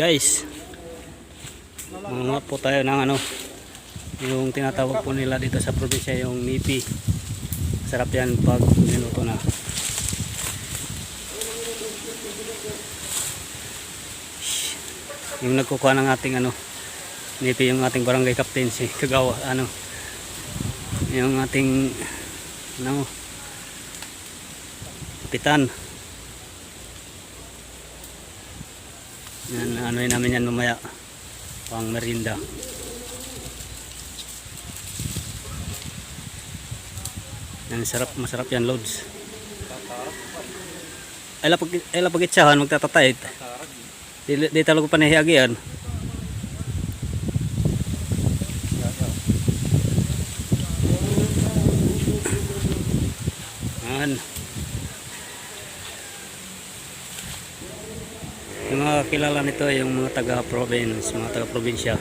guys. Mga po tayo ng ano. Yung tinatawag po nila dito sa probinsya yung nipi. Sarap yan pag niluto na. Yung nagkukuha ng ating ano. Nipi yung ating barangay captain si Kagawa. Ano. Yung ating ano. Kapitan. Yan, ano yun namin yan mamaya. Pang merinda. Yan, sarap, masarap yan, loads. Ay lapag, ay lapag itsahan, magtatatay. Di, di talaga panahiyagi yan. Yan. Yung mga kilala nito yung mga taga-province, mga taga-probinsya.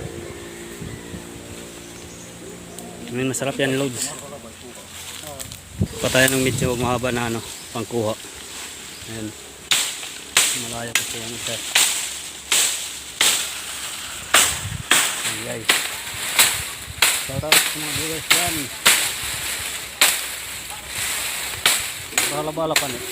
May masarap yan loads. Patayan ng medyo mahaba na ano, pangkuha. Ayan. Malaya kasi yan isa. Ayan guys. Shout out sa mga viewers yan. Bala-bala pa eh.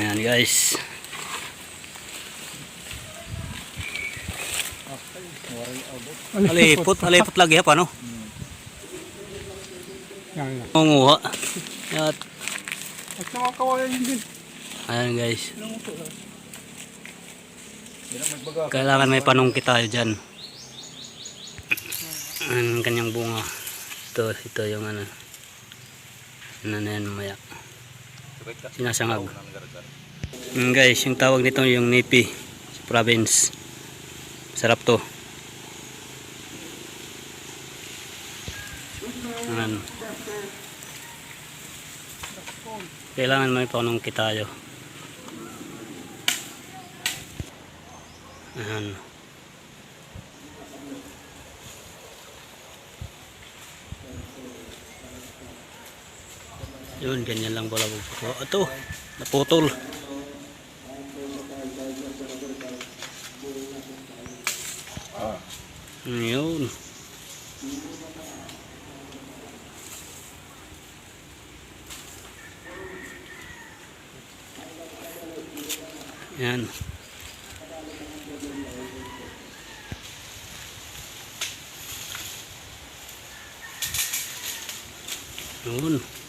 Ayan guys. Alipot, alipot lagi ha paano? Yan, yan. Manguha. At, At mga kawayan din. ayan guys. Kailangan may panungkit tayo dyan. Ang kanyang bunga. Ito, ito yung ano. Ano na yan mamaya. Sinasangag. Mm, guys, yung tawag nito yung nipi sa province. Sarap to. Ayan. Kailangan may panungkit tayo. Ayan. Yun, ganyan lang pala po. Ito, naputol. Yun. Yan. Yun.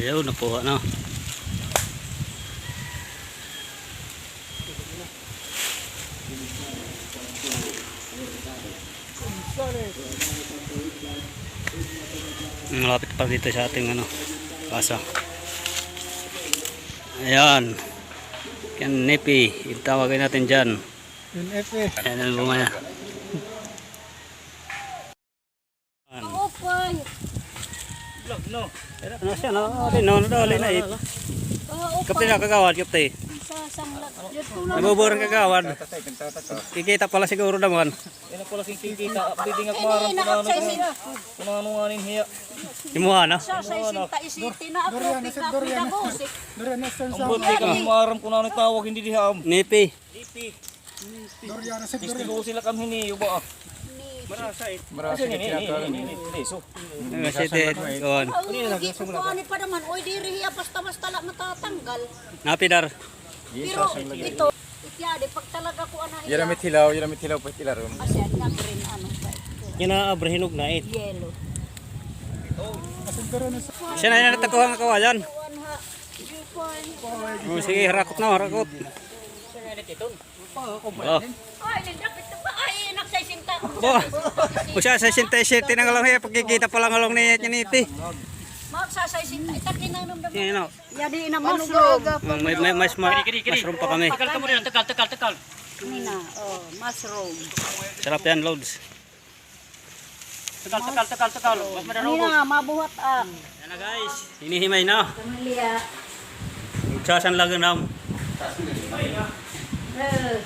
Ayaw, napuha na. Malapit pa dito sa ating ano, kasa. Ayan. Yan, nepi. Itawagin natin dyan. Yung F Ayan ang bunga niya. Open. Ano siya, no? Alin, no? Alin na, eh. Kapte na kagawad, kapte. Nabuburan kagawad. Kikita pala siguro naman. Ina pala sing kikita, pwede nga kumarang inaap sa isin. kung ano nga nin hiya. Imuha na. Ang buti ka kumarang kung ano tawag hindi diha am. Nepi. Dorian sa Gusto sila kam hiniyo ba? Marasa ni ni ni ni ni so. Kasi doon. Hindi ko ano pa naman. Oy, di riya basta-basta lang matatanggal. Napidar. Pero ito, ityade, pag talaga ko ana Yara mit hilaw, yara mit hilaw pa hilaw. Asyan na green ano sa Yan na na it. yellow. Siya na yung natakuha ng kawayan. Kuan ha. Viewpoint. Oh, sige, harakot na, harakot. Oh. Ay, nindapit na ba? Bo. Siya sa sinta-sinta na lang hiya pagkikita pa lang along niya niya niti. Magsasaisinta. Itakin na nung Yan o. Yadi na mushroom. May may mas mushroom pa kami. Takal ka mo rin, takal takal takal. Nina, oh, mushroom. Sarap yan, loads. Takal takal takal takal. Mas madaro. Nina, mabuhat ang. Yan na guys. Hinihimay na. Kamalia. Magsasan lang nam. Eh,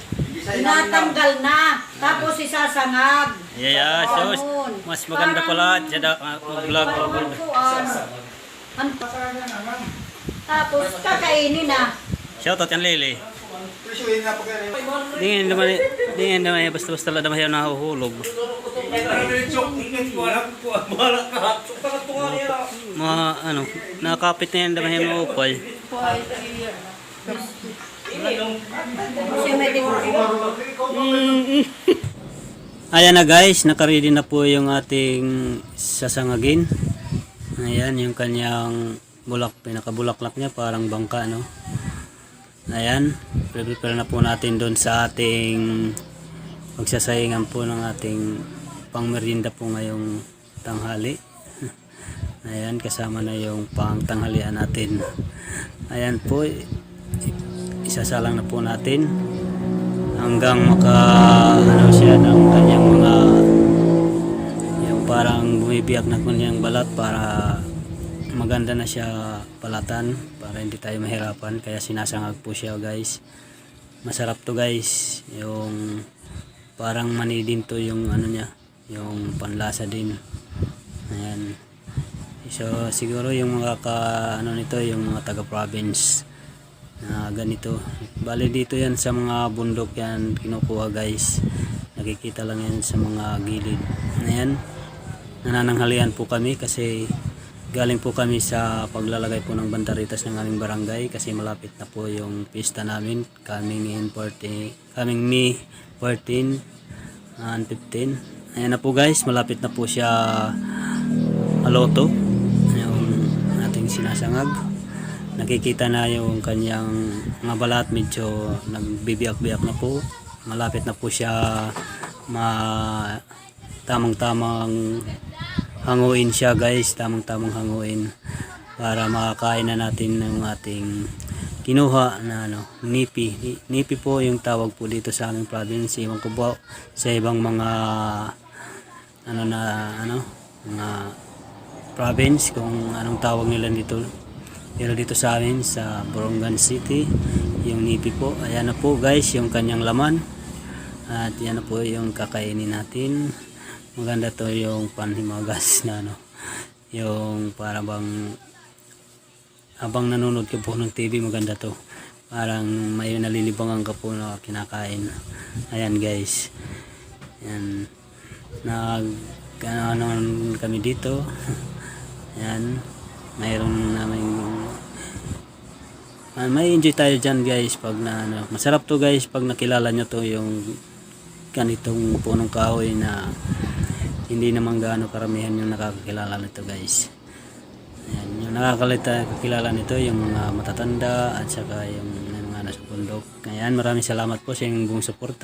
Tinatanggal na. Tapos isasangag. Yeah, sus. Ganun. Mas maganda pala siya da, uh, vlog. Kuan. An- Tapos kakainin na. Shoutout yan Lily. Dingin naman, dingin naman, basta-basta lang naman yung nahuhulog. Mga ano, nakakapit na yan naman yung. Kasi may Ayan na guys, nakaready na po yung ating sasangagin. Ayan, yung kanyang bulak, pinakabulaklak niya, parang bangka, no? Ayan, prepare na po natin doon sa ating pagsasayangan po ng ating pangmerienda po ngayong tanghali. Ayan, kasama na yung pangtanghalian natin. Ayan po, isasalang na po natin hanggang maka ano siya ng kanyang mga yung parang bumibiyak na kanyang balat para maganda na siya palatan para hindi tayo mahirapan. Kaya sinasangag po siya guys. Masarap to guys. Yung parang mani to yung ano niya yung panlasa din. Ayan. So siguro yung mga ka ano nito yung mga taga province na ganito. Bali dito yan sa mga bundok yan kinukuha guys. Nakikita lang yan sa mga gilid. Ayan. Nanananghalian po kami kasi galing po kami sa paglalagay po ng bandaritas ng aming barangay kasi malapit na po yung pista namin coming in 40 coming May 14 and 15 ayan na po guys malapit na po siya aloto yung ating sinasangag nakikita na yung kanyang mga balat medyo nagbibiyak-biyak na po. Malapit na po siya ma tamang tamang hanguin siya guys. Tamang tamang hanguin para makakain na natin ng ating kinuha na ano nipi. Ni- nipi po yung tawag po dito sa aming province. Iwan ko po sa ibang mga ano na ano mga province kung anong tawag nila dito pero dito sa amin sa Borongan City yung nipi po. Ayan na po guys yung kanyang laman. At yan na po yung kakainin natin. Maganda to yung panhimagas na ano. Yung para bang habang nanonood ka po ng TV maganda to. Parang may nalilibangan ka po na kinakain. Ayan guys. Yan nag ano, ano kami dito. Yan mayroon namin Ah, may enjoy tayo dyan guys pag na ano, masarap to guys pag nakilala nyo to yung ganitong punong kahoy na hindi naman gaano karamihan yung nakakakilala nito guys Ayan, yung nakakalita kakilala nito yung mga matatanda at saka yung mga nasa bundok. Ayan, maraming salamat po sa inyong buong suporta.